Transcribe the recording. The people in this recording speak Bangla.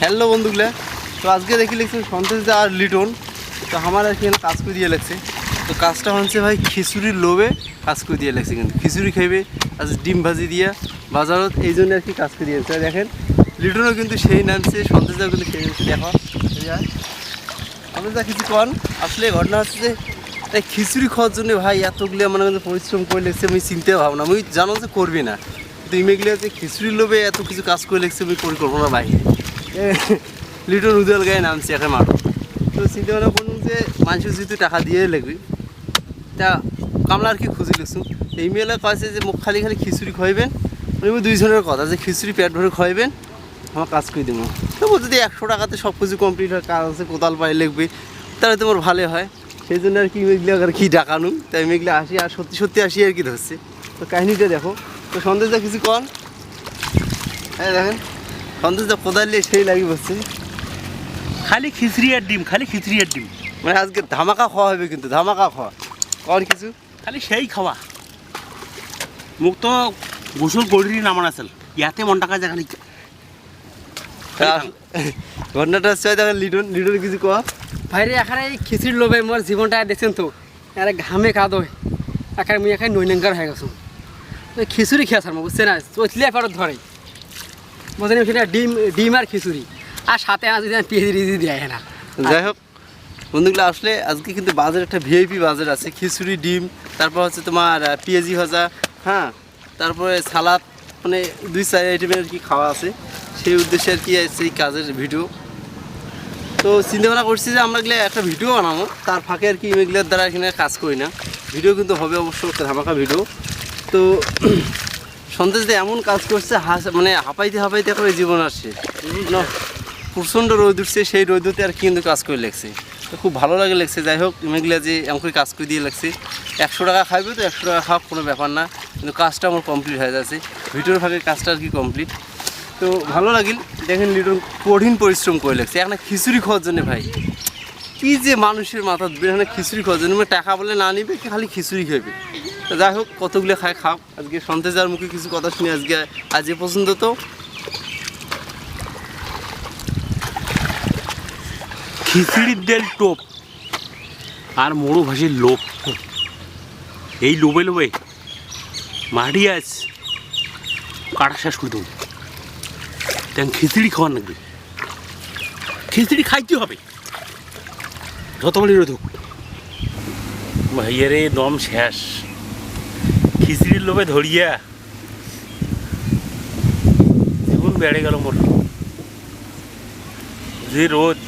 হ্যালো বন্ধুগুলা। তো আজকে দেখি লিখছি সন্তোষ দা আর লিটন। তো আমার আর কি কাজ করে দিয়ে লাগছে। তো কাজটা হচ্ছে ভাই খিচুড়ির লোভে কাজ করে দিয়ে লাগছে কিন্তু খিচুড়ি খাইবে, আজ ডিম ভাজি দিয়া, বাজারত এই জন্য আর কি কাজ করে দিয়েছে দেখেন, লিটনও কিন্তু সেই নামছে সন্তোষ দাও কিন্তু সেই নামছে। দেখো। আপনি যা কিছু কন? আসলে ঘটনা হচ্ছে যে তাই খিচুড়ি খাওয়ার জন্য ভাই এতগুলো মনে কিন্তু পরিশ্রম করে লেগছে, আমি চিনতে ভাবনা, আমি জানো যে করবি না। কিন্তু ইমেগুলো যে খিচুড়ির লোভে এত কিছু কাজ করে লেগছে, আমি পরিকল্পনা বাইরে এ, লিটন উদল গায়ে নামছি এখন মাঠ তো চিন্তা ভাবনা করলাম যে মানুষ যেহেতু টাকা দিয়ে লাগবে তা কামলা আর কি খুঁজি লিখছু এই মেয়েলা কয়েছে যে মুখ খালি খালি খিচুড়ি খাইবেন মানে ওই দুইজনের কথা যে খিচুড়ি পেট ভরে খাইবেন আমার কাজ করে দেবো তো বলতে যদি একশো টাকাতে সব কিছু কমপ্লিট হয় কাজ আছে কোদাল পায়ে লিখবে তাহলে তোমার ভালো হয়। সেই জন্য আর কি মেঘলে আর কি ডাকানু তাই মেঘলে আসি আর সত্যি সত্যি আসি আর কি ধরছে তো কাহিনিটা দেখো। তো সন্দেশ দা কিছু কন হ্যাঁ দেখেন। সন্দেশ দা কোদাল সেই লাগি বসছে খালি খিচড়ি আর ডিম খালি খিচড়ি আর ডিম। মানে আজকে ধামাকা খাওয়া হবে কিন্তু ধামাকা খাওয়া। কর কিছু। খালি সেই খাওয়া। মোক তো গোসল করি নামান আছিল ইয়াতে মন টাকা যায় খালি ঘটনাটা হচ্ছে দেখেন লিটন লিটন কিছু কোয়া? ভাইরে এখানে এই খিচুড়ির লোভে মোর জীবনটা দেখছেন তো আরে ঘামে কাদয় এখানে মুই এখানে নৈনঙ্গার হয়ে গেছো। খিচুড়ি খেয়ে সারমো বুঝছে না? চটলে পারত ধরে। বুঝলেন সেটা ডিম ডিম আর খিচুড়ি। আর সাথে আজ যদি দেয় না। যাই হোক, বন্ধুগুলো, আসলে আজকে কিন্তু বাজার একটা ভিআইপি বাজার আছে। খিচুড়ি, ডিম, তারপর হচ্ছে তোমার পেঁয়াজি ভাজা হ্যাঁ তারপরে সালাদ মানে দুই চার আইটেমের আর কি খাওয়া আছে। সেই উদ্দেশ্যে আর কি সেই কাজের ভিডিও তো চিন্তা ভাবনা করছি যে আমরা গেলে একটা ভিডিও বানাবো। তার ফাঁকে আর কি এগুলোর দ্বারা এখানে কাজ করি না। ভিডিও কিন্তু হবে অবশ্য ধামাকা ভিডিও তো সন্দেশ দিয়ে এমন কাজ করছে, হাস মানে হাঁপাইতে হাঁপাইতে করে জীবন আসছে প্রচণ্ড রোদ উঠছে, সেই রোদতে আর কিন্তু কাজ করে লেগছে। তো খুব ভালো লাগে লেগছে, যাই হোক এগুলো যে এমন করে কাজ করে দিয়ে লাগছে। একশো টাকা খাইবে তো, একশো টাকা খাওয়া কোনো ব্যাপার না, কিন্তু কাজটা আমার কমপ্লিট হয়ে যাচ্ছে। ভিডিওর ফাঁকে কাজটা আর কি কমপ্লিট তো ভালো লাগিল, দেখেন লিটন কঠিন পরিশ্রম করে লাগছে। এখানে খিচুড়ি খাওয়ার জন্য ভাই, কি যে মানুষের মাথা এখানে খিচুড়ি খাওয়ার জন্য। মানে টাকা বলে না নিবে, খালি খিচুড়ি খাবে তো যাই হোক, কতগুলো খায় খাও। আজকে সন্তেজার মুখে কিছু কথা শুনি আজকে, আজ এ পর্যন্ত তো। খিচড়ির ডেল টোপ আর মোড়ো ভাসির লোভ। এই লোভে লোভে মাটি আজ কাটা শেষ করে দেবো। তেন খিচড়ি খাওয়ার লাগবে খিচড়ি খাইতে হবে। যত বলি রোধক ভাইয়ারে দম শেষ। খিচড়ির লোভে ধরিয়া। জীবন বেড়ে গেল মোর যে রোদ।